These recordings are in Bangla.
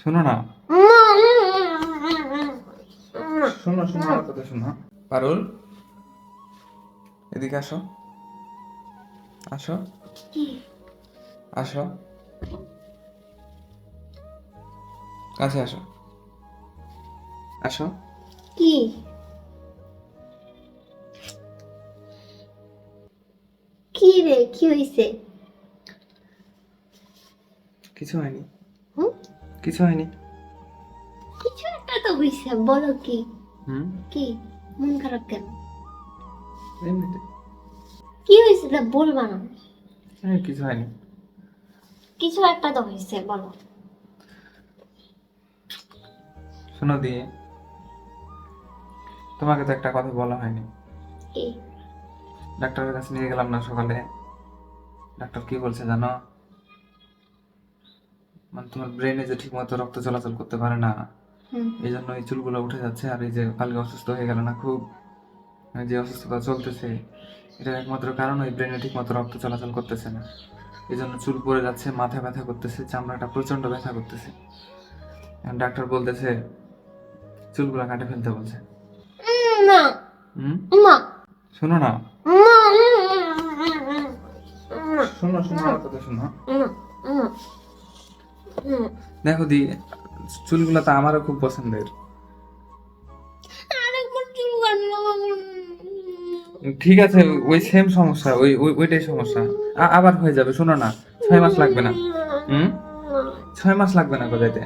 শোনো না। শোনো শোনো আমার কথা শোনো। পারুল এদিকে আসো। আসো। আসো। কাছে আসো। আসো। কি? কি রে কি হইছে? কিছু হয়নি। হুম? কিছু হয়নি? কিছু একটা তো হইছে বলো কি? হুম? কি? মন খারাপ কেন? এমনিতে। কি হয়েছে তা বলবা না। এই, কিছু হয়নি। কিছু একটা তো হয়েছে বলো। শোনো দিয়ে তোমাকে তো একটা কথা বলা হয়নি। কি? ডাক্তারের কাছে নিয়ে গেলাম না সকালে। ডাক্তার কি বলছে জানো? মানে তোমার ব্রেনে যে ঠিক মতো রক্ত চলাচল করতে পারে না এই জন্য এই চুলগুলো উঠে যাচ্ছে আর এই যে কালকে অসুস্থ হয়ে গেল না খুব যে অসুস্থতা চলতেছে এটা একমাত্র কারণ ওই ব্রেনে ঠিক মতো রক্ত চলাচল করতেছে না। এই জন্য চুল পড়ে যাচ্ছে মাথা ব্যথা করতেছে চামড়াটা প্রচণ্ড ব্যথা করতেছে। ডাক্তার বলতেছে চুলগুলো কাটে ফেলতে বলছে। শোনো না। শোনো শোনো কথা শোনো। দেখো দি চুলগুলো তো আমারও খুব পছন্দের। ঠিক আছে ওই সেম সমস্যা ওই ওই- ওইটাই সমস্যা। আবার হয়ে যাবে শোনো না ছয় মাস লাগবে না। হুম? ছয় মাস লাগবে না কোথাইতে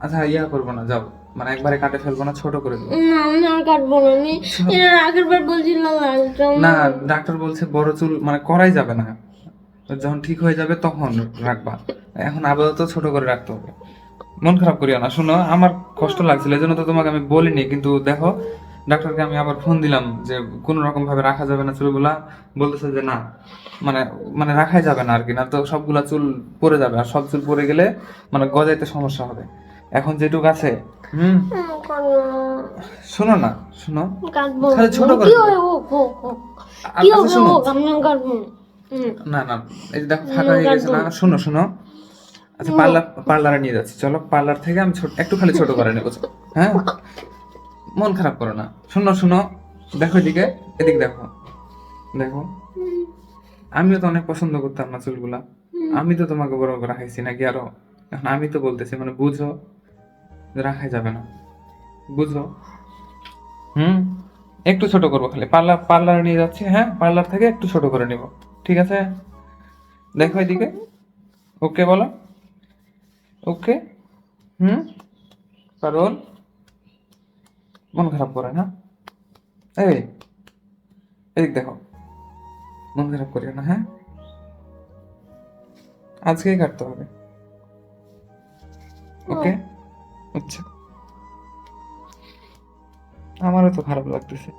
আচ্ছা ইয়া করব না যাও। মানে একবারে কাটে ফেলব না ছোট করে দেবো। না আমি আর কাটবো না আমি এর আগের বার বলছিলাম না ডাক্তার বলছে বড় চুল মানে করাই যাবে না। যখন ঠিক হয়ে যাবে তখন রাখবা। এখন আপাতত ছোট করে রাখতে হবে। মন খারাপ করিও না। শোনো আমার কষ্ট লাগছিল এই জন্য তো তোমাকে আমি বলিনি কিন্তু দেখো ডাক্তারকে আমি আবার ফোন দিলাম যে কোনো রকম ভাবে রাখা যাবে না চুলগুলা। বলতেছে যে না মানে মানে রাখাই যাবে না আর কি না তো সবগুলা চুল পড়ে যাবে। আর সব চুল পড়ে গেলে মানে গজাইতে সমস্যা হবে। এখন যেটুকু আছে হুম? শোনো না শোনো। তাহলে ছোট করে আচ্ছা শোনো। না। না এই দেখো ফাঁকা হয়ে গেছে। না শোনো শোনো। আচ্ছা পার্লার পার্লারে নিয়ে যাচ্ছি। চলো পার্লার থেকে আমি ছোট একটু খালি ছোট করে নেব। হ্যাঁ? মন খারাপ করো না। শোনো শোনো। দেখো এদিকে এদিকে দেখো। দেখো। আমিও তো অনেক পছন্দ করতাম না চুলগুলা। আমি তো তোমাকে বড় রাখাইছি নাকি আরও? এখন আমি তো বলতেছি মানে বুঝো যে রাখাই যাবে না। বুঝো? হুম? একটু ছোট করব খালি। পার্লার পার্লারে নিয়ে যাচ্ছি হ্যাঁ? পার্লার থেকে একটু ছোট করে নিব। ঠিক আছে? দেখো এদিকে। ওকে বলো। ওকে। হুম? কারণ? মন খারাপ করে না? এই এদিক দেখো। মন খারাপ করিও না হ্যাঁ? আজকেই কাটতে হবে। ওকে? আচ্ছা। আমারও তো খারাপ লাগতেছে।